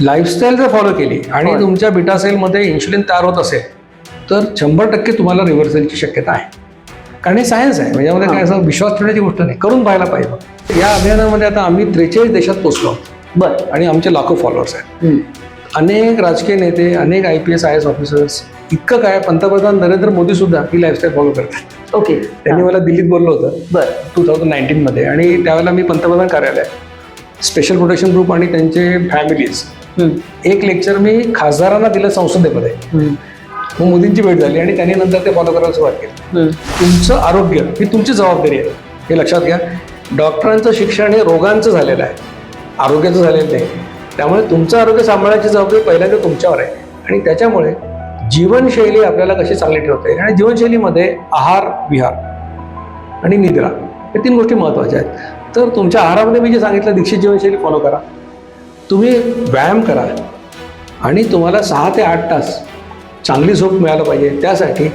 Lifestyle जर follow केली आणि होय. तुमच्या बिटा सेलमध्ये इन्शुलिन तयार होत असेल तर शंभर टक्के तुम्हाला रिव्हर्सलची शक्यता आहे. कारण हे सायन्स आहे. म्हणजे यामध्ये काय असं विश्वास ठेवण्याची गोष्ट नाही. करून पाहायला पाहिजे. या अभियानामध्ये आता आम्ही त्रेचाळीस देशात पोहोचलो आहोत. बर. आणि आमचे लाखो फॉलोअर्स आहेत. हम्म. अनेक राजकीय नेते अनेक I P S I S officers इतकं काय पंतप्रधान नरेंद्र मोदी सुद्धा ही लाईफस्टाईल फॉलो करतात. ओके त्यांनी मला दिल्लीत बोललं होतं. बर. टू थाउजंड नाईन्टीनमध्ये आणि त्यावेळेला मी पंतप्रधान कार्यालय स्पेशल प्रोटेक्शन ग्रुप आणि त्यांचे फॅमिलीज. एक लेक्चर मी खासदारांना दिलं संसदेमध्ये. मग मोदींची भेट झाली आणि त्यांनी नंतर ते फॉलो करायला सुरुवात केली. तुमचं आरोग्य ही तुमची जबाबदारी आहे. हे लक्षात घ्या. डॉक्टरांचं शिक्षण हे रोगांचं झालेलं आहे. आरोग्याचं झालेलं नाही. त्यामुळे तुमचं आरोग्य सांभाळण्याची जबाबदारी पहिल्यांदा तुमच्यावर आहे. आणि त्याच्यामुळे जीवनशैली आपल्याला कशी चांगली ठेवता येईल? आणि जीवनशैलीमध्ये आहार विहार आणि निद्रा हे तीन गोष्टी महत्त्वाच्या आहेत. तर तुमच्या आहारामध्ये मी जे सांगितलं दीक्षित जीवनशैली फॉलो करा. तुम्ही व्यायाम करा आणि तुम्हाला सहा ते आठ तास चांगली झोप मिळायला पाहिजे. त्यासाठी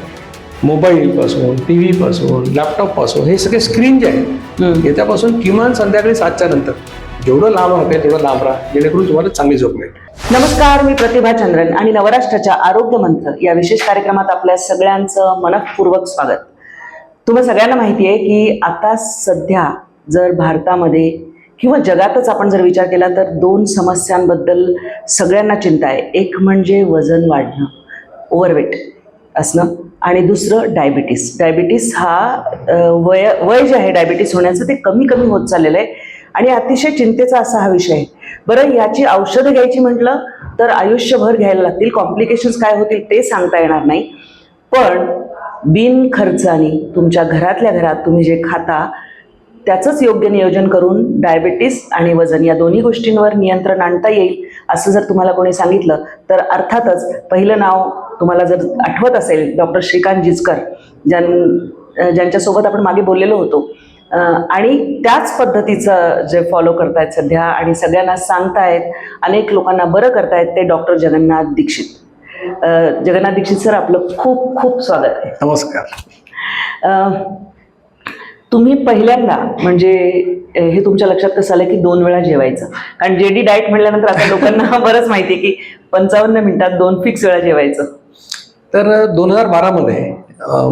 मोबाईलपासून टी व्हीपासून लॅपटॉपपासून हे सगळे स्क्रीन जे आहेत हम्म. याच्यापासून किमान संध्याकाळी सातच्या नंतर. जेवढं लांब राहते तेवढं लांब राहा जेणेकरून तुम्हाला चांगली झोप मिळेल. नमस्कार मी प्रतिभा चंद्रन आणि नवराष्ट्राच्या आरोग्य मंत्र या विशेष कार्यक्रमात आपल्या सगळ्यांचं मनपूर्वक स्वागत. तुम्हा सगळ्यांना माहिती आहे की आता सध्या जर भारतामध्ये किंवा जगातच आपण जर विचार केला तर दोन समस्यांबद्दल सगळ्यांना चिंता आहे. एक म्हणजे वजन वाढणं ओव्हरवेट असणं आणि दुसरं डायबिटीस डायबिटीस हा वय वय जे आहे डायबिटीस होण्याचं ते कमी कमी होत चाललेलं आहे आणि अतिशय चिंतेचा असा हा विषय आहे. बरं याची औषधं घ्यायची म्हटलं तर आयुष्यभर घ्यायला लागतील. कॉम्प्लिकेशन्स काय होतील ते सांगता येणार नाही. पण बिनखर्चानी तुमच्या घरातल्या घरात तुम्ही जे खाता त्याचंच योग्य नियोजन करून डायबिटीस आणि वजन या दोन्ही गोष्टींवर नियंत्रण आणता येईल असं जर तुम्हाला कोणी सांगितलं तर अर्थातच पहिलं नाव तुम्हाला जर आठवत असेल डॉक्टर श्रीकांत जिचकर ज्यां ज्यांच्यासोबत आपण मागे बोललेलो होतो आणि त्याच पद्धतीचं जे फॉलो करतायत सध्या आणि सगळ्यांना सांगतायत अनेक लोकांना बरं करतायत ते डॉक्टर जगन्नाथ दीक्षित. जगन्नाथ दीक्षित सर आपलं खूप खूप स्वागत आहे. नमस्कार. तुम्ही पहिल्यांदा म्हणजे हे तुमच्या लक्षात कसं आलं की दोन वेळा जेवायचं? कारण जेडी डाएट म्हटल्यानंतर आता लोकांना बरंच माहिती आहे की पंचावन्न मिनिटात दोन फिक्स वेळा जेवायचं. तर दोन हजार बारामध्ये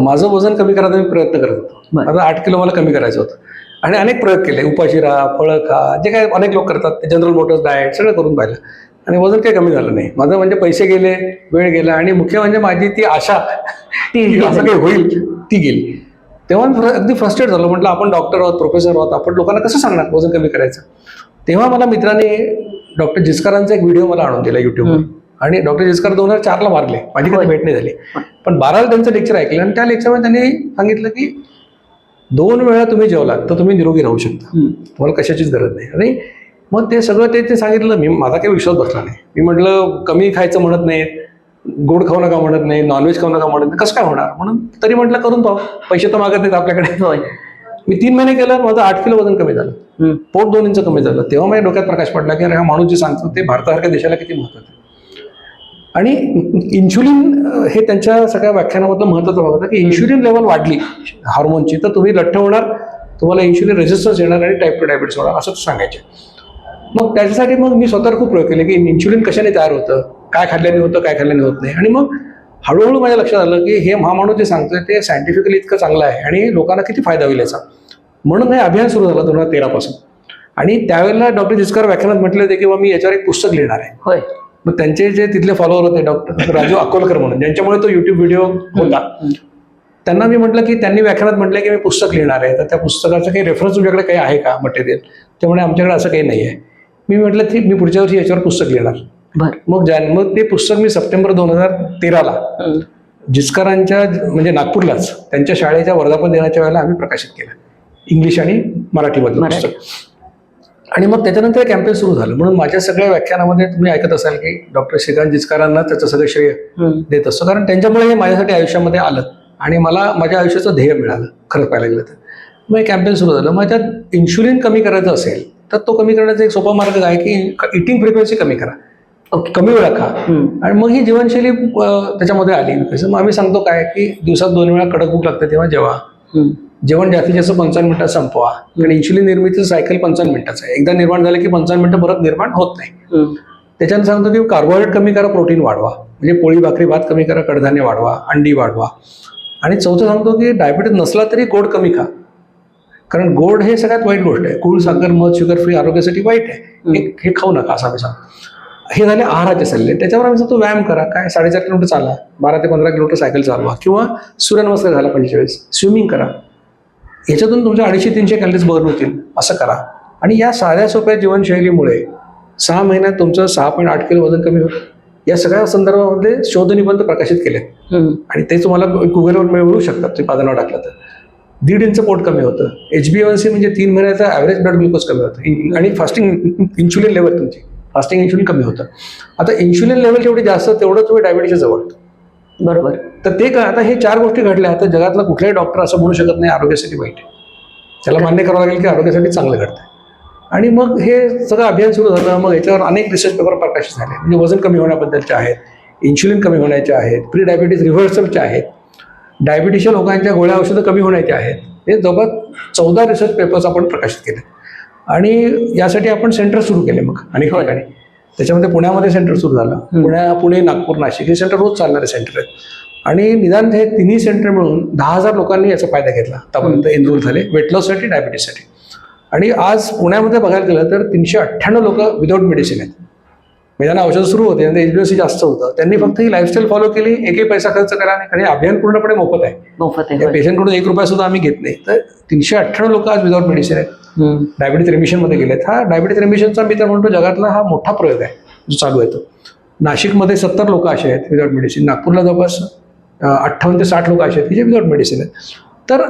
माझं वजन कमी करायचा मी प्रयत्न करत होतो. माझं आठ किलो मला कमी करायचं होतं. आणि अनेक प्रयोग केले. उपाशी राहा फळं खा जे काय अनेक लोक करतात ते जनरल मोटर्स डाएट सगळं करून पाहिलं. आणि वजन काही कमी झालं नाही. माझं म्हणजे पैसे गेले वेळ गेला आणि मुख्य म्हणजे माझी ती आशा ती असं काही होईल ती गेली. तेव्हा मी अगदी फ्रस्ट्रेट झालो. म्हटलं आपण डॉक्टर आहोत प्रोफेसर आहोत आपण लोकांना कसं सांगणार? वजन कमी करायचं. तेव्हा मला मित्राने डॉक्टर जिस्करांचा एक व्हिडिओ मला आणून दिला युट्यूबवर आणि डॉक्टर जिस्कर दोन हजार चारला मारले. माझी. कधी भेट नाही झाली. पण बाराला त्यांचं लेक्चर ऐकलं आणि त्या लेक्चरमध्ये त्यांनी सांगितलं की दोन वेळा तुम्ही जेवलात तर तुम्ही निरोगी राहू शकता. तुम्हाला कशाचीच गरज नाही. आणि मग ते सगळं ते सांगितलं. मी माझा काही विश्वास बसला नाही. मी म्हटलं कमी खायचं म्हणत नाही गोड खाऊ नका म्हणत नाही नॉनव्हेज खाऊ नका म्हणत नाही. कसं काय होणार? म्हणून तरी म्हटलं करून पाहू. पैसे तर मागत नाहीत आपल्याकडे. मी तीन महिने केलं माझं आठ किलो वजन कमी झालं. पोट दोन इंच कमी झालं. तेव्हा माझ्या डोक्यात प्रकाश पडला की अरे हा माणूस जे सांगतो ते भारतासारख्या देशाला किती महत्वाचं आहे. आणि इन्शुलिन हे त्यांच्या सगळ्या व्याख्यानामधलं महत्वाचं भाग होता की इन्शुलिन लेवल वाढली. हार्मोनची. तर तुम्ही लठ्ठ होणार तुम्हाला इन्शुलिन रेजिस्टन्स येणार आणि टाईप टू डायबिटीस होणार असं सांगायचे. मग त्याच्यासाठी मग मी स्वतः खूप प्रयोग केले की इन्शुलिन कशाने तयार होतं? काय खाल्ल्याने होतं काय खाल्ल्याने होत नाही. आणि मग हळूहळू माझ्या लक्षात आलं की हे माणूस जे सांगतोय ते सायंटिफिकली इतकं चांगलं आहे आणि लोकांना किती फायदा होईल याचा. म्हणून हे अभियान सुरू झालं दोन हजार तेरापासून आणि त्यावेळेला डॉक्टर जिस्कर व्याख्यानात म्हटले होते की बा मी याच्यावर एक पुस्तक लिहिणार आहे. होय. मग त्यांचे जे तिथले फॉलोअर होते डॉक्टर राजू अकोलकर म्हणून ज्यांच्यामुळे तो युट्यूब व्हिडिओ होता. त्यांना मी म्हटलं की त्यांनी व्याख्यानात म्हटलं की मी पुस्तक लिहिणार आहे. तर त्या पुस्तकाचं काही रेफरन्स तुमच्याकडे काही आहे का मटेरियल त्यामुळे आमच्याकडे असं काही नाही आहे. मी म्हटलं की मी पुढच्या वर्षी याच्यावर पुस्तक लिहिणार. बर. मग जान मग ते पुस्तक मी सप्टेंबर दोन हजार तेराला हम्म. जिस्करांच्या म्हणजे नागपूरलाच त्यांच्या शाळेच्या वर्धापन दिनाच्या वेळेला आम्ही प्रकाशित केलं. इंग्लिश आणि मराठीमधलं मराठी. पुस्तक. आणि मग त्याच्यानंतर कॅम्पेन सुरू झालं. म्हणून माझ्या सगळ्या व्याख्यानामध्ये तुम्ही ऐकत असाल की डॉक्टर श्रीकांत जिचकारांना त्याचं सगळं श्रेय. देत असतो. कारण त्यांच्यामुळे हे माझ्यासाठी आयुष्यामध्ये आलं आणि मला माझ्या आयुष्याचं ध्येय मिळालं खरं पाहायला गेलं तर. मग कॅम्पेन सुरू झालं. मग त्यात इन्शुलिन कमी करायचं असेल तर तो कमी करण्याचा एक सोपा मार्ग आहे की इटिंग फ्रिक्वेन्सी कमी करा. कमी वेळा खा. आणि मग ही जीवनशैली त्याच्यामध्ये आली. मग आम्ही सांगतो काय की दिवसात दोन वेळा कडक भूक लागते तेव्हा जेवा. हम्म. जेवण जास्तीत जास्त पंचावन्न मिनिटात संपवा. कारण इन्शुलिन निर्मितीचं सायकल पंचावन्न मिनिटाचं आहे. एकदा निर्माण झालं की पंचावन्न मिनिटं परत निर्माण होत नाही. त्याच्यानं सांगतो की कार्बोहायड्रेट कमी करा प्रोटीन वाढवा. म्हणजे पोळी भाकरी भात कमी करा कडधान्य वाढवा अंडी वाढवा. आणि चौथं सांगतो की डायबिटीज नसला तरी गोड कमी खा. कारण गोड हे सगळ्यात वाईट गोष्ट आहे. गुळ साखर मध शुगर फ्री आरोग्यासाठी वाईट आहे. हे हे खाऊ नका असा मी सांगतो हे झाले आहाराचे सल्ले त्याच्यावर आम्ही सांगतो व्यायाम करा. काय? साडेचार किलोमीटर चाला. बारा ते पंधरा किलोमीटर सायकल चालवा. किंवा सूर्यनमस्कार झाला पंचेचाळीस. स्विमिंग करा. याच्यातून तुमच्या अडीचशे तीनशे कॅलरीज बर्न होतील. असं करा. आणि या साध्या सोप्या जीवनशैलीमुळे सहा महिन्यात तुमचं सहा पॉईंट आठ किलो वजन कमी होतं या सगळ्या संदर्भामध्ये शोध निबंध प्रकाशित केले. आणि ते तुम्हाला गुगलवर मिळवू शकतात. तुम्ही पादनावर टाकलं तर. दीड इंच पोट कमी होतं. एच बी सी म्हणजे तीन महिन्याचा ॲव्हरेज ब्लड ग्लुकोज कमी होतं. आणि फास्टिंग इन्शुलिन लेवल तुमची. फास्टिंग इन्शुलिन कमी होतं. आता इन्शुलिन लेवल जेवढी जास्त तेवढं तुम्ही डायबिटीसच्या जवळ. बरोबर. तर ते का आता हे चार गोष्टी घडल्या तर जगातला कुठलाही डॉक्टर असं म्हणू शकत नाही आरोग्यासाठी वाईट आहे. त्याला मान्य करावं लागेल की आरोग्यासाठी चांगलं घडतंय. आणि मग हे सगळं अभियान सुरू झालं मग याच्यावर अनेक रिसर्च पेपर प्रकाशित झाले. म्हणजे वजन कमी होण्याबद्दलचे आहेत इन्शुलिन कमी होण्याचे आहेत प्री डायबिटीज रिव्हर्सलचे आहेत. डायबिटीसच्या लोकांच्या गोळ्या औषधं कमी होण्याचे आहेत. हे जवळपास चौदा रिसर्च पेपर्स आपण प्रकाशित केले. आणि यासाठी आपण सेंटर सुरू केले मग. अनेक. ठिकाणी त्याच्यामध्ये पुण्यामध्ये सेंटर सुरू झालं. पुण्या पुणे नागपूर नाशिक हे सेंटर रोज चालणारे सेंटर आहेत. आणि निदान हे तिन्ही सेंटर मिळून दहा हजार लोकांनी याचा फायदा घेतला. आतापर्यंत एनरोल झाले वेट लॉससाठी डायबिटीससाठी आणि आज पुण्यामध्ये बघायला गेलं तर तीनशे अठ्ठ्याण्णव लोक विदाऊट मेडिसिन आहेत. त्यांना औषध सुरू होते त्यांचं एच जास्त होतं. त्यांनी फक्त ही लाईफस्टाईल फॉलो केली एकही पैसा खर्च करा नाही. कारण अभियान पूर्णपणे मोफत आहे. मोफत आहे. पेशंटकडून एक रुपया सुद्धा आम्ही घेत नाही. तर तीनशे अठ्ठ्याण्णव लोक आज विदाऊट मेडिसिन आहेत. डायबिटीज रेमिशनमध्ये गेलेत. हा डायबिटीज रेमिशनचा मी तर म्हणतो जगातला हा मोठा प्रयोग आहे जो चालू आहे तो. नाशिकमध्ये सत्तर लोक असे आहेत विदाऊट मेडिसिन नागपूरला जवळपास अठ्ठावन्न ते साठ लोक असे आहेत की जे विदाऊट मेडिसिन आहेत. तर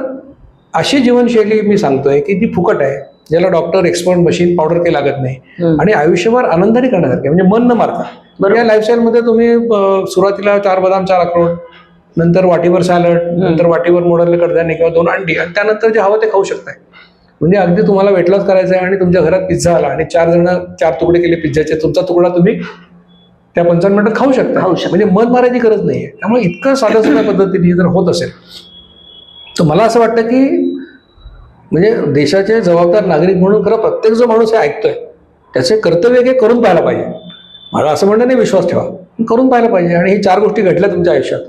अशी जीवनशैली मी सांगतोय की जी फुकट आहे. ज्याला डॉक्टर एक्सपर्ट मशीन पावडर काही लागत नाही. आणि आयुष्यभर आनंदाने करण्यासारखे म्हणजे मन न मारता. बरोबर. या लाईफस्टाईलमध्ये तुम्ही अं, सुरुवातीला चार बदाम चार अक्रोड नंतर वाटीवर सॅलड नंतर वाटीवर मोडलं कडधान्य किंवा दोन अंडी आणि त्यानंतर जे हवं ते खाऊ शकताय. म्हणजे अगदी तुम्हाला वेट लॉस करायचं आहे आणि तुमच्या घरात पिझ्झा आला आणि चार जण चार तुकडे केले पिझ्झाचे तुमचा तुकडा तुम्ही त्या पंचावन्न मिनिटात खाऊ शकता. खाऊ शकता. म्हणजे मन मारायची गरज नाहीये. त्यामुळे इतकं साध्या सोप्या पद्धतीने जर होत असेल तर मला असं वाटतं की म्हणजे देशाचे जबाबदार नागरिक म्हणून खरं प्रत्येक जो माणूस हे ऐकतोय त्याचे कर्तव्य हे करून पाहायला पाहिजे. मला असं म्हणणं नाही विश्वास ठेवा. करून पाहायला पाहिजे. आणि हे चार गोष्टी घडल्या तुमच्या आयुष्यात.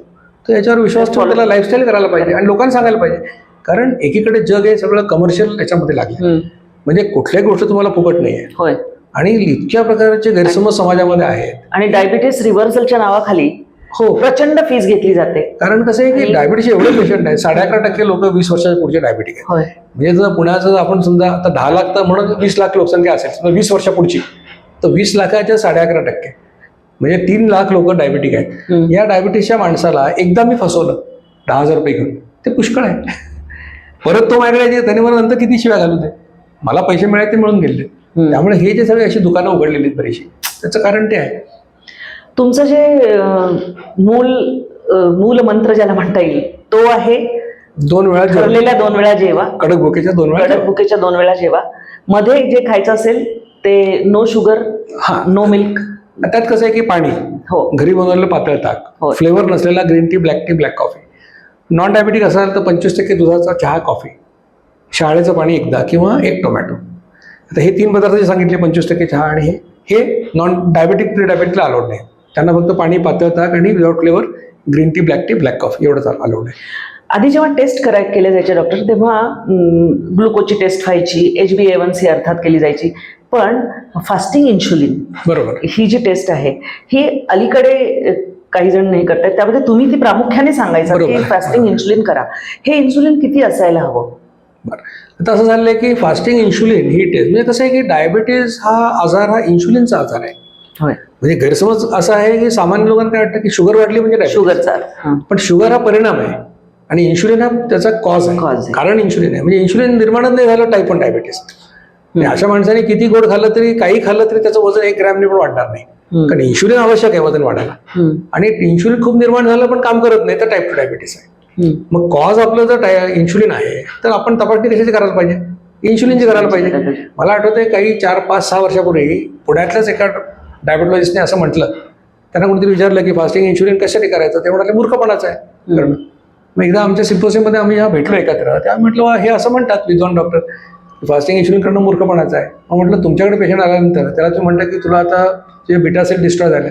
तर याच्यावर विश्वास ठेवून त्याला लाईफस्टाईल करायला पाहिजे आणि लोकांना सांगायला पाहिजे. कारण एकीकडे जग हे सगळं कमर्शियल याच्यामध्ये लागलं. म्हणजे कुठल्याही गोष्ट तुम्हाला फुकट नाही आहे आणि इतक्या प्रकारचे गैरसमज समाजामध्ये आहेत. आणि डायबिटीस रिव्हर्सलच्या नावाखाली हो. प्रचंड फीस घेतली जाते. कारण कसं आहे की डायबिटीसचे एवढे पेशंट आहेत साडे अकरा टक्के लोक वीस वर्षाच्या पुढचे डायबिटिक होय. म्हणजे जर पुण्याचं आपण समजा आता दहा लाख तर म्हणून वीस लाख लोकसंख्या असेल समजा वीस वर्षापुढची तर वीस लाखाच्या साडे अकरा टक्के. म्हणजे तीन लाख लोक डायबिटिक आहेत. या डायबिटीसच्या माणसाला एकदा मी फसवलं दहा हजार रुपये घेऊन. ते पुष्कळ आहे परत तो माझ्याकडे त्याने मला नंतर किती शिव्या घालू दे? मला पैसे मिळाले ते मिळून गेले. त्यामुळे हे जे सगळे अशी दुकानं उघडलेली आहेत बरीचशी त्याचं कारण ते आहे. तुमचं जे मूल मूल मंत्र ज्याला म्हणता येईल तो आहे दोन वेळा. ठरलेल्या दोन वेळा जेवा. कडक भुकेच्या दोन वेळा कडक. भुकेच्या दोन वेळा जेवा. मध्ये जे खायचं असेल ते नो शुगर हा. नो मिल्क त्यात कसं आहे की पाणी. हो. घरी बनवलेलं पातळ ताक. होय. फ्लेवर नसलेला green tea black tea black coffee non diabetic असाल तर पंचवीस टक्के दुधाचा चहा कॉफी शाळेचं पाणी एकदा किंवा एक टोमॅटो आता हे तीन पदार्थ जे सांगितले पंचवीस टक्के चहा आणि हे हे नॉन डायबेटिक प्री डायबेटिकला अलाउड नाही. त्यांना फक्त पाणी पातळ ताक आणि without flavour green tea black tea black coffee एवढंच अलाउड आहे आधी जेव्हा टेस्ट कराय केले जायचे डॉक्टर तेव्हा ग्लुकोजची टेस्ट व्हायची H B A one C अर्थात केली जायची. पण फास्टिंग इन्शुलिन बरोबर. ही जी टेस्ट आहे ही अलीकडे काही जण नाही करतायत. त्यामध्ये तुम्ही ती प्रामुख्याने सांगायचं की. फास्टिंग इन्सुलिन करा. हे इन्सुलिन किती असायला हवं? बरं. आता असं की फास्टिंग इन्शुलिन ही टेस्ट म्हणजे कसं आहे की डायबिटीज हा आजार हा इन्शुलिनचा आजार आहे. होय. म्हणजे गैरसमज असा आहे की सामान्य लोकांना काय वाटतं की शुगर वाढली म्हणजे डायबिटीज शुगरचा. पण शुगर हा परिणाम आहे आणि इन्शुलिन हा त्याचा कॉज आहे. कारण इन्शुलिन आहे. म्हणजे इन्शुलिन निर्माणच नाही झालं टाईप वन डायबिटीस अशा माणसाने किती गोड खाल्लं तरी काही खाल्लं तरी त्याचं वजन एक ग्रॅमने पण वाढणार नाही. कारण इन्शुलिन आवश्यक आहे वजन वाढायला. आणि इन्शुलिन खूप निर्माण झालं पण काम करत नाही तर टाईप टू डायबिटीस आहे. मग कॉज आपलं जर इन्शुलिन आहे तर आपण तपासणी कशाची करायला पाहिजे? इन्शुलिनची करायला पाहिजे. मला आठवतंय काही चार पाच सहा वर्षापूर्वी पुण्यातल्याच एका डायबेटॉलॉजिस्टने असं म्हटलं. त्यांना कोणतरी विचारलं की फास्टिंग इन्शुलिन कशासाठी करायचं? ते म्हणाले मूर्खपणाचं आहे. करणं मग एकदा आमच्या सिम्पोसियममध्ये आम्ही जेव्हा भेटलो एकत्र. तेव्हा म्हटलं "वा, हे असं म्हणतात विद्वान डॉक्टर फास्टिंग इन्शुलिन करणं मूर्खपणाचं आहे. मग म्हटलं तुमच्याकडे पेशंट आल्यानंतर त्याला तुम्ही म्हणता की तुला आता जे बिटा सेल डिस्ट्रॉय झाले.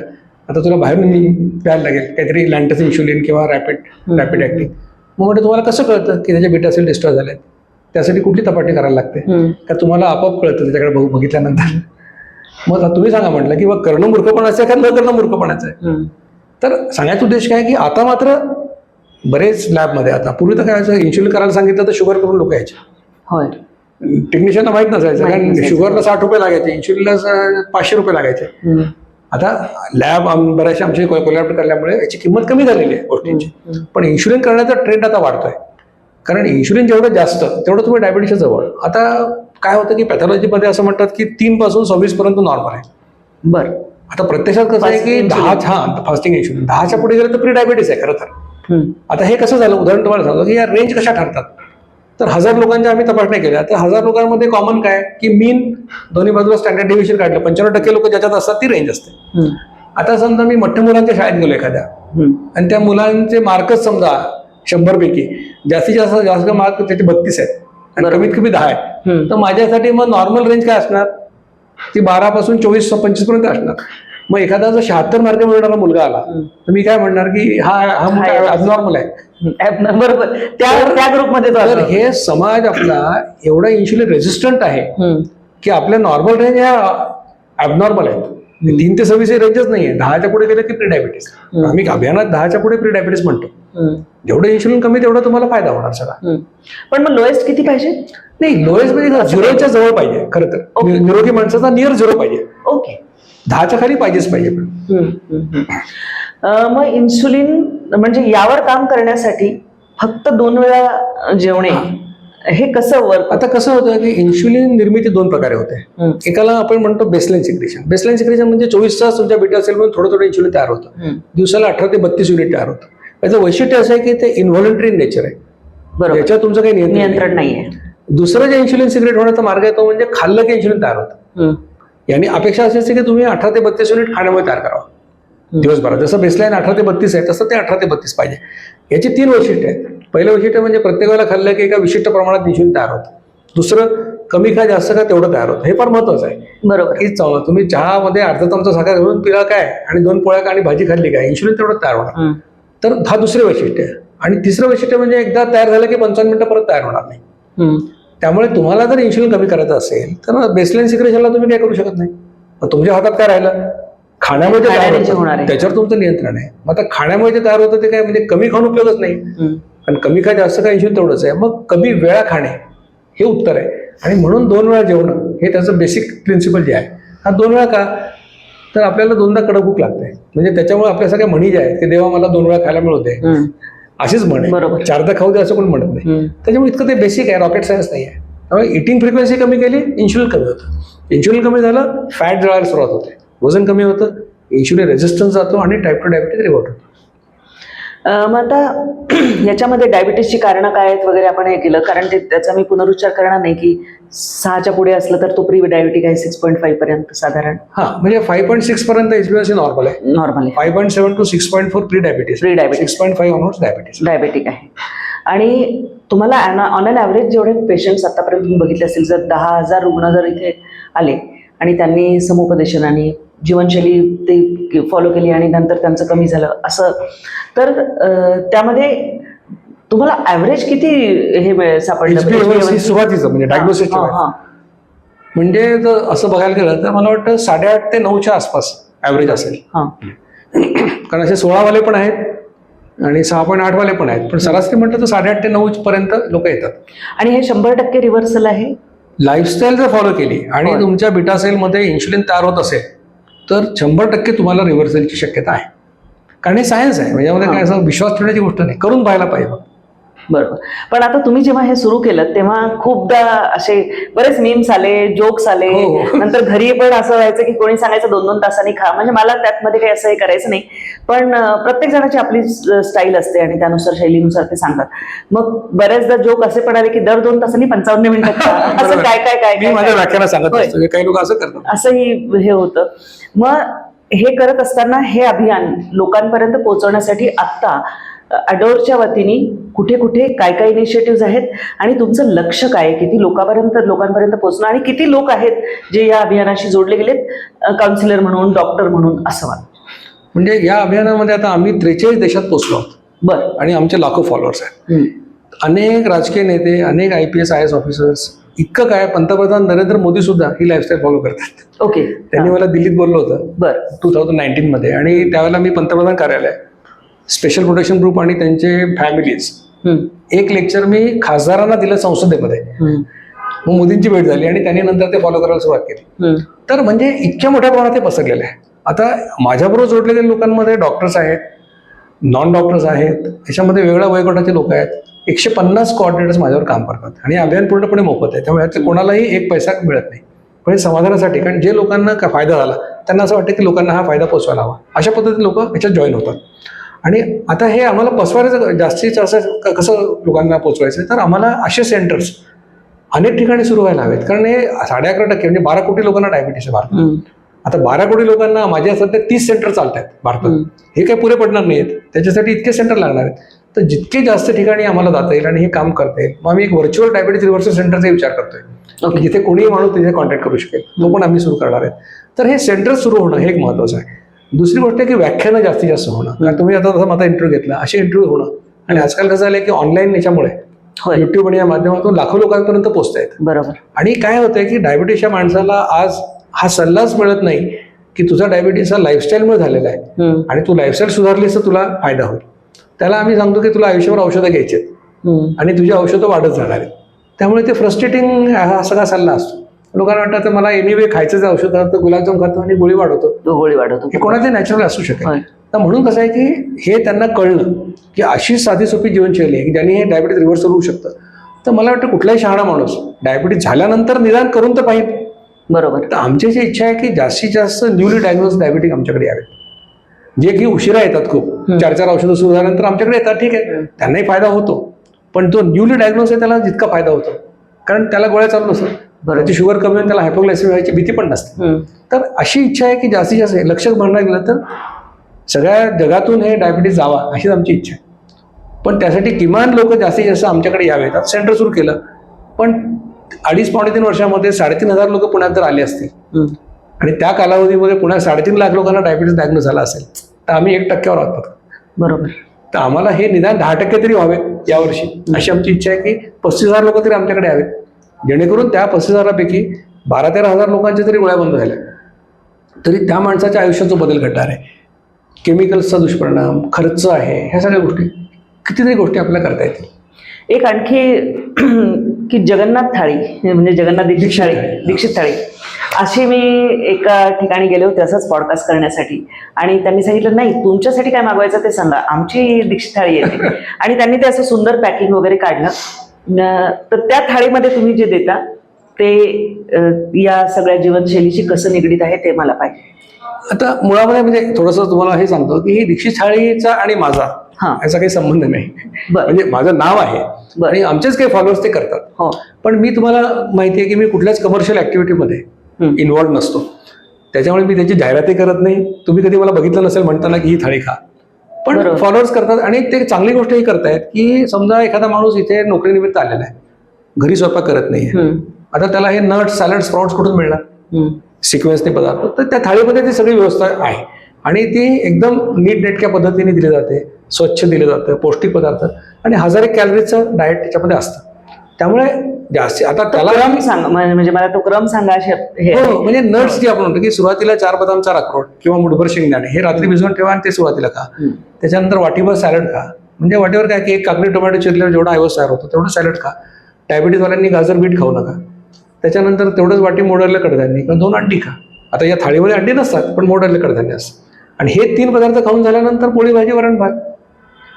आता तुला बाहेरून प्यायला लागेल. काहीतरी लँटस इन्शुलिन किंवा रॅपिड रॅपिड ॲक्टिंग मग म्हटलं तुम्हाला कसं कळतं की त्याचे बिटा सेल डिस्ट्रॉय झाले त्यासाठी कुठली तपासणी करायला लागते. का तुम्हाला आपोआप कळतं त्याच्याकडे बघू बघितल्यानंतर? मग तुम्ही सांगा म्हटलं की बा करणं मूर्खपणाचं आहे का न करणं मूर्खपणाचं आहे. तर सांगायचा उद्देश काय की आता मात्र बरेच लॅबमध्ये आता पूर्वी तर काय इन्शुलिन करायला सांगितलं तर शुगर करून लोक यायचे होय टेक्निशियनला माहीत नसायचं कारण. शुगरला साठ रुपये लागायचे इन्शुलिनला पाचशे रुपये लागायचे. आता लॅब बऱ्याचशा आमचे कोलॅबरेट करल्यामुळे याची किंमत कमी झालेली आहे गोष्टींची. पण इन्शुलिन करण्याचा ट्रेंड आता वाढतोय कारण इन्शुलिन जेवढं जास्त तेवढं तुम्ही डायबिटीसच्या जवळ आता काय होतं की पॅथॉलॉजीमध्ये असं म्हणतात की तीन पासून सव्वीस पर्यंत नॉर्मल आहे. बर. आता प्रत्यक्षात कसं आहे की दहा. हा फास्टिंग इन्शुलिन दहाच्या पुढे गेलं तर प्री डायबिटीस आहे खरं तर. आता हे कसं झालं? उदाहरण तुम्हाला सांगतो की या रेंज कशा ठरतात? तर हजार लोकांच्या आम्ही तपासण्या केल्या. तर हजार लोकांमध्ये कॉमन काय? की मीन दोन्ही बाजूला स्टँडर्ड डिव्हिजन काढलं. पंच्याण्णव टक्के लोक ज्याच्यात असतात ती रेंज असते. आता समजा मी मोठ्या मुलांच्या शाळेत गेलो एखाद्या. आणि त्या मुलांचे मार्कच समजा शंभर पैकी जास्तीत जास्त जास्त मार्क त्याचे बत्तीस आहेत. आणि. कमीत कमी दहा आहे. तर माझ्यासाठी मग नॉर्मल रेंज काय असणार ती बारा पासून चोवीस पंचवीसपर्यंत असणार मग एखादा जर शहात्तर मार्क मिळणारा मुलगा आला. तर मी काय म्हणणार की हा हा आहे. अबनॉर्मल आहे. बरोबर त्या त्या ग्रुपमध्ये तो तर असतो. हे समाज आपला एवढा इन्शुलिन रेजिस्टंट आहे. की आपल्या नॉर्मल रेंज ह्या ॲबनॉर्मल आहेत तीन ते सव्वीस रेंजच नाहीये दहाच्या पुढे गेलं की प्री डायबिटीस. आम्ही अभियानात दहाच्या पुढे प्री डायबिटीस म्हणतो. जेवढं इन्शुलिन कमी तेवढा तुम्हाला फायदा होणार सगळा. पण मग लोएस्ट किती पाहिजे? नाही लोएस्ट म्हणजे झिरोच्या जवळ पाहिजे खरं तर. निरोगी माणसाचा नियर झिरो पाहिजे. ओके दहाच्या खाली पाहिजेच पाहिजे मग इन्सुलिन म्हणजे यावर काम करण्यासाठी फक्त दोन वेळा जेवणे हे. कसं वर्क आता कसं होतं की इन्शुलिन निर्मिती दोन प्रकारे होते. एकाला आपण म्हणतो बेसलाईन सिक्रेशन बेसलाईन सिक्रेशन म्हणजे चोवीस तास तुमच्या बिटा सेलमधून थोडं थोडं इन्शुलिन तयार होतं. दिवसाला अठरा ते बत्तीस युनिट तयार होतं. याचं वैशिष्ट्य असं आहे की ते इन्व्हॉलंटरी नेचर आहे. बरोबर. याच्यावर तुमचं काही नियंत्रण नाही. दुसरं जे इन्शुलिन सिगरेट होण्याचा मार्ग आहे तो म्हणजे खाल्लं की इन्शुलिन तयार होतं. याने अपेक्षा अशी असते की तुम्ही अठरा ते बत्तीस युनिट खाण्यामुळे तयार करावं. दिवसभरात. जसं बेसलाईन अठरा ते बत्तीस आहे तसं ते अठरा ते बत्तीस पाहिजे. याची तीन वैशिष्ट्य आहेत. पहिलं वैशिष्ट्य म्हणजे प्रत्येक वेळेला खाल्लं की एका विशिष्ट प्रमाणात इन्शुलिन तयार होतं. दुसरं कमी खा जास्त का तेवढं तयार होतं. हे फार महत्वाचं आहे. बरोबर. की तुम्ही चहामध्ये अर्धा चमचा साखर घालून पिला काय? आणि दोन पोळ्या का आणि भाजी खाल्ली काय? इन्शुलिन तेवढं तयार होणार. तर हा दुसरे वैशिष्ट्य आहे. आणि तिसरं वैशिष्ट्य म्हणजे एकदा तयार झालं की पंचावन्न मिनिटं परत तयार होणार नाही. त्यामुळे तुम्हाला जर इन्शुलिन कमी करायचं असेल तर बेसलाईन सिक्रेशनला तुम्ही काय करू शकत नाही. तुमच्या हातात काय राहिलं? खाण्यामुळे. त्याच्यावर तुमचं नियंत्रण आहे. मग आता खाण्यामुळे जे तयार होतं ते काय म्हणजे कमी खाऊन उपयोगच नाही. कारण कमी खा जास्त काय इन्शुलिन तेवढंच आहे. मग कमी वेळा खाणे हे उत्तर आहे. आणि म्हणून दोन वेळा जेवणं हे त्याचं बेसिक प्रिन्सिपल जे आहे. हा दोन वेळा का तर आपल्याला दोनदा कडक भूक लागते. म्हणजे त्याच्यामुळे आपल्या सगळ्या म्हणी ज्या आहेत की देवा मला दोन वेळा खायला मिळू दे. हम्म. अशीच म्हण आहे. बरोबर. चारदा खाऊ दे असं कोण म्हणत नाही. त्याच्यामुळे इतकं ते बेसिक आहे रॉकेट सायन्स नाही आहे. त्यामुळे इटिंग फ्रिक्वेन्सी कमी केली इन्शुलिन कमी होतं. इन्शुलिन कमी झालं फॅट जळायला सुरुवात होते. वजन कमी होतं इन्शुलिन रेजिस्टन्स जातो आणि टाईप टू डायबिटीज रिव्हर्ट होतो. मग आता याच्यामध्ये डायबिटीसची कारणं काय आहेत वगैरे आपण हे केलं. कारण ते त्याचा मी पुनरुच्चार करणार नाही की सहाच्या पुढे असलं तर तो प्री डायबिटिक आहे सिक्स पॉईंट फाईव्ह पर्यंत साधारण. हां म्हणजे फाईव्ह पॉईंट सिक्स पर्यंत एचबीएससी नॉर्मल आहे. नॉर्मल आहे. Five point seven two six point four pre diabetes Pre-diabetes. Six point five onwards diabetes diabetic आहे. आणि तुम्हाला ऑन अन ॲव्हरेज जेवढे पेशंट्स आतापर्यंत तुम्ही बघितले असतील जर दहा हजार रुग्ण जर इथे आले आणि त्यांनी समुपदेशन आणि जीवनशैली ते फॉलो केली आणि नंतर त्यांचं कमी झालं असं. तर त्यामध्ये तुम्हाला ॲव्हरेज किती हे सापडलं? HbA1c सुरुवातीचं म्हणजे डायग्नोसिस. म्हणजे जर असं बघायला गेलं तर मला वाटतं साडेआठ ते नऊच्या आसपास ॲव्हरेज असेल. हां. कारण असे सोळावाले पण आहेत आणि सहा पॉईंट आठवाले पण आहेत. पण सरासरी म्हटलं तर साडेआठ ते नऊ पर्यंत लोक येतात. आणि हे शंभर टक्के रिव्हर्सल आहे? लाईफस्टाईल जर फॉलो केली आणि. तुमच्या बिटा सेलमध्ये इन्शुलिन तयार होत असेल तर शंभर टक्के तुम्हाला रिव्हर्सलची शक्यता आहे. कारण हे सायन्स आहे. म्हणजे काय असं विश्वास ठेवण्याची गोष्ट नाही. करून पाहायला पाहिजे बरोबर. पण आता तुम्ही जेव्हा हे सुरू केलं तेव्हा खूपदा असे बरेच मीम्स आले जोक्स आले. हो, हो. नंतर घरी पण असं व्हायचं की कोणी सांगायचं दोन दोन तासांनी खा. म्हणजे मला त्यातमध्ये काही असं हे करायचं नाही. पण प्रत्येक जणाची आपली स्टाईल असते आणि त्यानुसार शैलीनुसार ते सांगतात. मग बऱ्याचदा जोक असे पण आले की दर दोन तासांनी पंचावन्न मिनिटात खा. असं. काय काय काय माझ्या सांगत काही लोक असं करतात. असंही हे होतं. मग हे करत असताना हे अभियान लोकांपर्यंत पोहोचवण्यासाठी आत्ता अडोरच्या वतीने कुठे कुठे काय काय इनिशिएटिव्ह आहेत आणि तुमचं लक्ष काय आहे? किती लोकांपर्यंत लोकांपर्यंत पोहोचणं आणि किती लोक आहेत जे या अभियानाशी जोडले गेलेत? काउन्सिलर म्हणून डॉक्टर म्हणून असं मला म्हणजे या अभियानामध्ये आता आम्ही त्रेचाळीस देशात पोहोचलो आहोत. बरं. आणि आमचे लाखो फॉलोअर्स आहेत. अनेक राजकीय नेते अनेक I P S I S officers इतकं काय पंतप्रधान नरेंद्र मोदी सुद्धा ही लाईफस्टाईल फॉलो करतात. ओके त्यांनी मला दिल्लीत बोललं होतं. बरं. टू थाउजंड नाईन्टीनमध्ये आणि त्यावेळेला मी पंतप्रधान कार्यालय स्पेशल प्रोटेक्शन ग्रुप आणि त्यांचे फॅमिलीज. एक लेक्चर मी खासदारांना दिलं संसदेमध्ये. मग मोदींची भेट झाली आणि त्यांनी नंतर ते फॉलो करायला सुरुवात केली. तर म्हणजे इतक्या मोठ्या प्रमाणात ते पसरलेलं आहे. आता माझ्याबरोबर जोडलेल्या लोकांमध्ये डॉक्टर्स आहेत नॉन डॉक्टर्स आहेत याच्यामध्ये वेगळ्या वयोगटाचे लोक आहेत. एकशे पन्नास कोऑर्डिनेटर्स माझ्यावर काम करतात. आणि अभियान पूर्णपणे मोफत आहे. त्यामुळे कोणालाही एक पैसा मिळत नाही. पण हे समाधानासाठी कारण जे लोकांना फायदा झाला त्यांना असं वाटतं की लोकांना हा फायदा पोचवायला हवा. अशा पद्धतीने लोक याच्यात जॉईन होतात. आणि आता हे आम्हाला पसवायचं जास्तीत जास्त कसं लोकांना पोचवायचं तर आम्हाला असे सेंटर्स अनेक ठिकाणी सुरू व्हायला हवेत. कारण हे साडे अकरा टक्के म्हणजे बारा कोटी लोकांना डायबिटीस आहे भारतात. आता बारा कोटी लोकांना माझ्या सध्या तीस सेंटर चालत आहेत भारतात. हे काही पुरे पडणार नाहीत त्याच्यासाठी इतके सेंटर लागणार आहेत. तर जितके जास्त ठिकाणी आम्हाला जाता येईल आणि हे काम करता येईल मग आम्ही एक व्हर्च्युअल डायबिटीस रिव्हर्सल सेंटरचा विचार करतोय. जिथे कोणीही माणूस तिथे कॉन्टॅक्ट करू शकेल. तो पण आम्ही सुरू करणार आहे तर हे सेंटर सुरू होणं हे एक महत्वाचं आहे. दुसरी गोष्ट आहे की व्याख्यानं जास्तीत जास्त होणं. कारण तुम्ही आता जसं माझा इंटरव्ह्यू घेतला असे इंटरव्ह्यू होणं. आणि आजकाल कसं झालंय की ऑनलाईन याच्यामुळे युट्यूब आणि या माध्यमातून लाखो लोकांपर्यंत पोहोचता येत बरोबर. आणि काय होतंय की डायबिटीसच्या माणसाला आज हा सल्लाच मिळत नाही की तुझा डायबिटीस हा लाईफस्टाईलमुळे झालेला आहे. आणि तू लाईफस्टाईल सुधारलीस तर तुला फायदा होईल. त्याला आम्ही सांगतो की तुला आयुष्यावर औषधं घ्यायची आहेत. आणि तुझी औषधं वाढत जाणार आहेत. त्यामुळे ते फ्रस्ट्रेटिंग हा सगळा सल्ला असतो. लोकांना वाटतं तर मला एनिवे खायचंच औषध तर गुलाबजाम खातो आणि गोळी वाढवतो. तो गोळी वाढवतो. हे कोणाचे नॅचरल असू शकेल. तर म्हणून कसं आहे की हे त्यांना कळलं की अशी साधी सोपी जीवनशैली आहे की ज्यांनी हे डायबिटीस रिव्हर्सल होऊ शकतं. तर मला वाटतं कुठलाही शहाणा माणूस डायबिटीस झाल्यानंतर निदान करून तर पाहिजे. बरोबर. तर आमची अशी इच्छा आहे की जास्तीत जास्त न्यूली डायग्नोज डायबिटिक आमच्याकडे यावेत जे की उशिरा येतात खूप. चार चार औषधं सुरू झाल्यानंतर आमच्याकडे येतात ठीक आहे. त्यांनाही फायदा होतो. पण जो न्यूली डायग्नोज आहे त्याला जितका फायदा होतो. कारण त्याला गोळ्या चालू नसतात. बरोबर. त्याची शुगर कमी होऊन त्याला हायपोग्लायसिमिक व्हायची भीती पण नसते. तर अशी इच्छा आहे की जास्तीत जास्त लक्ष भरणार गेलं तर सगळ्या जगातून हे डायबिटीस जावा अशीच आमची इच्छा आहे पण त्यासाठी किमान लोक जास्तीत जास्त आमच्याकडे यावेत आता सेंटर सुरू केलं पण अडीच पावणे तीन वर्षामध्ये साडेतीन हजार लोक पुण्यात जर आले असतील. आणि त्या कालावधीमध्ये पुण्यात साडेतीन लाख लोकांना डायबिटीस डायग्नोज झाला असेल तर आम्ही एक टक्क्यावर आहोत. बरोबर तर आम्हाला हे निदान दहा टक्के तरी व्हावे यावर्षी अशी आमची इच्छा आहे की पस्तीस हजार लोक तरी आमच्याकडे यावेत जेणेकरून त्या पस्तीस हजारापैकी बारा तेरा हजार लोकांच्या तरी गोळ्या बंद झाल्या. तरी त्या माणसाच्या आयुष्यात जो बदल घडणार आहे. केमिकल्सचा दुष्परिणाम खर्च आहे ह्या सगळ्या गोष्टी कितीतरी गोष्टी आपल्याला करता येतील. एक आणखी की जगन्नाथ थाळी म्हणजे जगन्नाथ दीक्षित थाळी. दीक्षित थाळी. अशी मी एका ठिकाणी गेले होते असंच पॉडकास्ट करण्यासाठी. आणि त्यांनी सांगितलं नाही तुमच्यासाठी काय मागवायचं ते सांगा. आमची दीक्षित थाळी येते. आणि त्यांनी ते असं सुंदर पॅकिंग वगैरे काढलं. तर त्या थाळीमध्ये तुम्ही जे देता ते या सगळ्या जीवनशैलीशी कसं निगडीत आहे ते मला पाहिजे आता मुळामध्ये म्हणजे थोडंसं तुम्हाला हे सांगतो की ही दीक्षित थाळीचा आणि माझा हा. याचा काही संबंध नाही. म्हणजे माझं नाव आहे. आणि आमचेच काही फॉलोअर्स ते करतात हो पण मी तुम्हाला माहिती आहे की मी कुठल्याच कमर्शियल ऍक्टिव्हिटीमध्ये हम्म. इन्व्हॉल्व नसतो त्याच्यामुळे मी त्याची जाहिराती करत नाही तुम्ही कधी मला बघितलं नसेल म्हणताना की ही थाळी खा पण. फॉलोअर्स करतात आणि ते चांगली गोष्ट ही करतायत की समजा एखादा माणूस इथे नोकरीनिमित्त आलेला आहे. घरी स्वयंपाक करत नाही. आता त्याला हे नट सॅलड स्प्राउट्स कुठून मिळणार. सिक्वेन्सने पदार्थ. तर त्या थाळीमध्ये ती सगळी व्यवस्था आहे. आणि ती एकदम नीट नेटक्या पद्धतीने दिली जाते. स्वच्छ दिलं जातं पौष्टिक पदार्थ. आणि हजार एक कॅलरीजचं डाएट त्याच्यामध्ये असतं. त्यामुळे जास्ती आता त्याला क्रम सांगा म्हणजे मला तो क्रम सांगा हे. हो म्हणजे नट्स जे आपण म्हणतो की सुरुवातीला चार बदाम चार अक्रोड किंवा मुठभर शेंगदाणे हे रात्री भिजवून ठेवा आणि ते सुरुवातीला खा. त्याच्यानंतर वाटीभर सॅलड खा. म्हणजे वाटीवर काय की एक काकडी टोमॅटो चिरल्यावर जेवढा आयवस तयार होतो तेवढं सॅलड खा. डायबिटीजवाल्यांनी गाजर बीट खाऊ नका. त्याच्यानंतर तेवढंच वाटी मोडरलं कडधान्य किंवा दोन अंडी खा. आता या थाळीमध्ये अंडी नसतात पण मोडरले कडधान्य असतात आणि हे तीन पदार्थ खाऊन झाल्यानंतर पोळी भाजी वरण भात.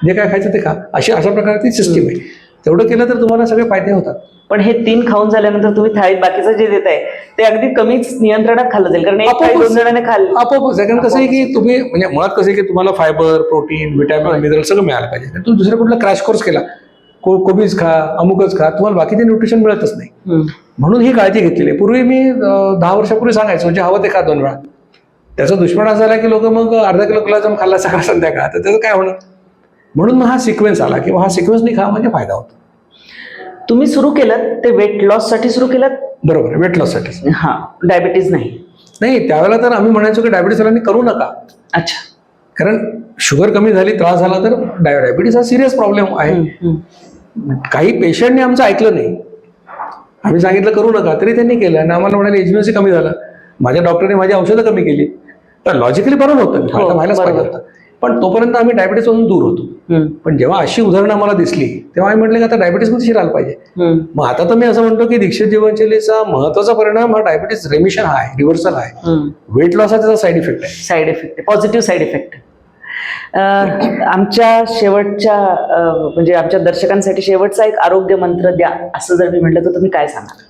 जे काय खायचं ते खा. अशी अशा प्रकारची सिस्टीम आहे. तेवढं केलं तर तुम्हाला सगळे फायदे होतात. पण हे तीन खाऊन झाल्यानंतर तुम्ही थाळीत बाकीचं जे देताय ते अगदी कमीच नियंत्रणात खाल्लं जाईल. कारण एक थाळी आपोआपच. दोन जणांनी खाल्लं. आपोआप सेकंड कसं आहे की तुम्ही म्हणजे मुळात कसं आहे की तुम्हाला फायबर प्रोटीन विटॅमिन मिनरल सगळं मिळालं पाहिजे. तुम्ही दुसरा कुठला क्रॅश कोर्स केला को कोबीज खा अमुकच खा तुम्हाला बाकीचे न्यूट्रिशन मिळतच नाही. म्हणून ही काळजी घेतलेली आहे. पूर्वी मी दहा वर्षापूर्वी सांगायचो म्हणजे हवं ते खा दोन वेळा. त्याचा दुष्परिणाम झाला की लोक मग अर्धा किलो गुलाबजाम खाल्ला सकाळ संध्याकाळ. तर त्याचं काय होणार? म्हणून मग हा सिक्वेन्स आला किंवा हा सिक्वेन्सनी खा म्हणजे फायदा होतो. तुम्ही सुरू केलं ते वेट लॉससाठी सुरू केलं बरोबर वेट लॉससाठी हा डायबिटीज नाही. नाही त्यावेळेला तर आम्ही म्हणायचो की डायबिटीस वाल्यांनी करू नका. अच्छा. कारण शुगर कमी झाली त्रास झाला तर डाय डायबिटीस हा सिरियस प्रॉब्लेम आहे. काही पेशंटने आमचं ऐकलं नाही. आम्ही सांगितलं करू नका. तरी त्यांनी केलं. आणि आम्हाला म्हणाले एचबीएसी कमी झालं. माझ्या डॉक्टरने माझी औषधं कमी केली. तर लॉजिकली बरोबर होतं व्हायलाच पाहिजे बरोबर. होता. पण तोपर्यंत आम्ही डायबिटीसपासून दूर होतो. पण जेव्हा अशी उदाहरणं आम्हाला दिसली तेव्हा आम्ही म्हटलं की आता डायबिटीसमध्ये शिरायला पाहिजे. मग आता तर मी असं म्हणतो की दीक्षित जीवनशैलीचा महत्त्वाचा परिणाम हा डायबिटीस रेमिशन हा आहे रिव्हर्सल आहे. वेट लॉस हा त्याचा साईड इफेक्ट आहे. साईड इफेक्ट आहे. पॉझिटिव्ह साईड इफेक्ट आमच्या शेवटच्या म्हणजे आमच्या दर्शकांसाठी शेवटचा एक आरोग्य मंत्र द्या असं जर मी म्हटलं तर तुम्ही काय सांगा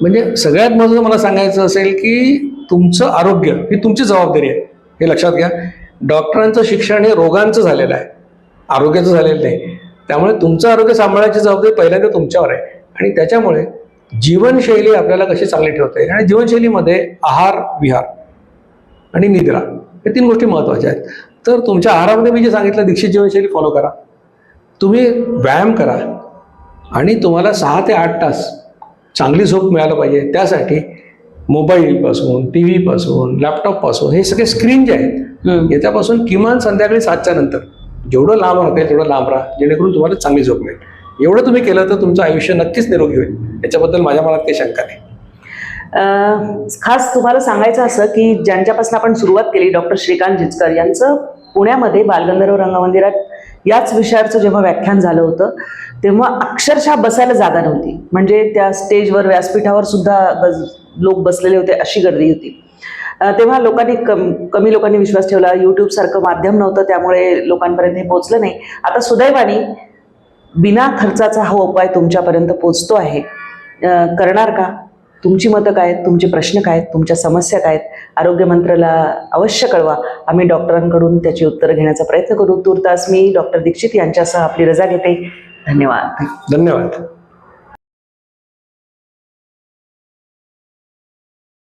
म्हणजे सगळ्यात महत्त्वाचं मला सांगायचं असेल की तुमचं आरोग्य ही तुमची जबाबदारी आहे. हे लक्षात घ्या. डॉक्टरांचं शिक्षण हे रोगांचं झालेलं आहे. आरोग्याचं झालेलं नाही. त्यामुळे तुमचं आरोग्य सांभाळायची जबाबदारी पहिल्यांदा तुमच्यावर आहे. आणि त्याच्यामुळे जीवनशैली आपल्याला कशी चांगली ठेवता येईल आणि जीवनशैलीमध्ये आहार विहार आणि निद्रा हे तीन गोष्टी महत्त्वाच्या आहेत. तर तुमच्या आहारामध्ये मी जे सांगितलं दीक्षित जीवनशैली फॉलो करा. तुम्ही व्यायाम करा आणि तुम्हाला सहा ते आठ तास चांगली झोप मिळायला पाहिजे. त्यासाठी मोबाईलपासून टी व्हीपासून लॅपटॉपपासून हे सगळे स्क्रीन जे आहेत याच्यापासून किमान संध्याकाळी सातच्या नंतर. जेवढं लांब राहता येईल तेवढं लांब राहा जेणेकरून तुम्हाला चांगली झोप मिळेल. एवढं तुम्ही केलं तर तुमचं आयुष्य नक्कीच निरोगी होईल. याच्याबद्दल माझ्या मनात काही शंका नाही. खास तुम्हाला सांगायचं असं की ज्यांच्यापासून आपण सुरुवात केली डॉक्टर श्रीकांत जिचकर यांचं पुण्यामध्ये बालगंधर्व रंगमंदिरात याच विषयाचं जेव्हा व्याख्यान झालं होतं तेव्हा अक्षरशः बसायला जागा नव्हती. म्हणजे त्या स्टेजवर व्यासपीठावर सुद्धा लोक बसलेले होते अशी गर्दी होती. तेव्हा लोकांनी कम कमी लोकांनी विश्वास ठेवला. यूट्यूबसारखं माध्यम नव्हतं त्यामुळे लोकांपर्यंत हे पोहोचलं नाही. आता सुदैवाने बिना खर्चाचा हा उपाय तुमच्यापर्यंत पोचतो आहे. करणार का? तुमची मतं काय आहेत? तुमचे प्रश्न काय आहेत? तुमच्या समस्या काय आहेत? आरोग्य मंत्र्याला अवश्य कळवा. आम्ही डॉक्टरांकडून त्याची उत्तरं घेण्याचा प्रयत्न करू. तूर्तास मी डॉक्टर दीक्षित यांच्यासह आपली रजा घेते. धन्यवाद. धन्यवाद.